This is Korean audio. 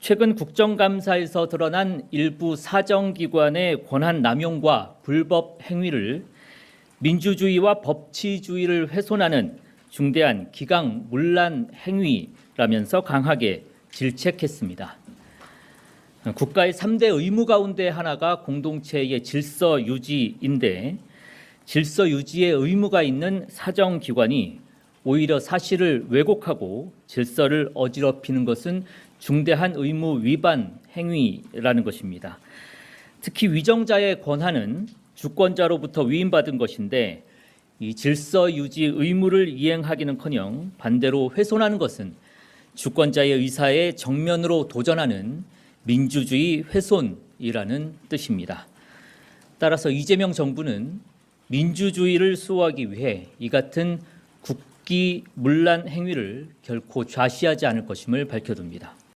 최근 국정감사에서 드러난 일부 사정기관의 권한 남용과 불법 행위를 민주주의와 법치주의를 훼손하는 중대한 기강 문란 행위라면서 강하게 질책했습니다. 국가의 3대 의무 가운데 하나가 공동체의 질서 유지인데 질서 유지의 의무가 있는 사정기관이 오히려 사실을 왜곡하고 질서를 어지럽히는 것은 중대한 의무 위반 행위라는 것입니다. 특히 위정자의 권한은 주권자로부터 위임받은 것인데 이 질서 유지 의무를 이행하기는커녕 반대로 훼손하는 것은 주권자의 의사에 정면으로 도전하는 민주주의 훼손이라는 뜻입니다. 따라서 이재명 정부는 민주주의를 수호하기 위해 이 같은 국기 문란 행위를 결코 좌시하지 않을 것임을 밝혀둡니다.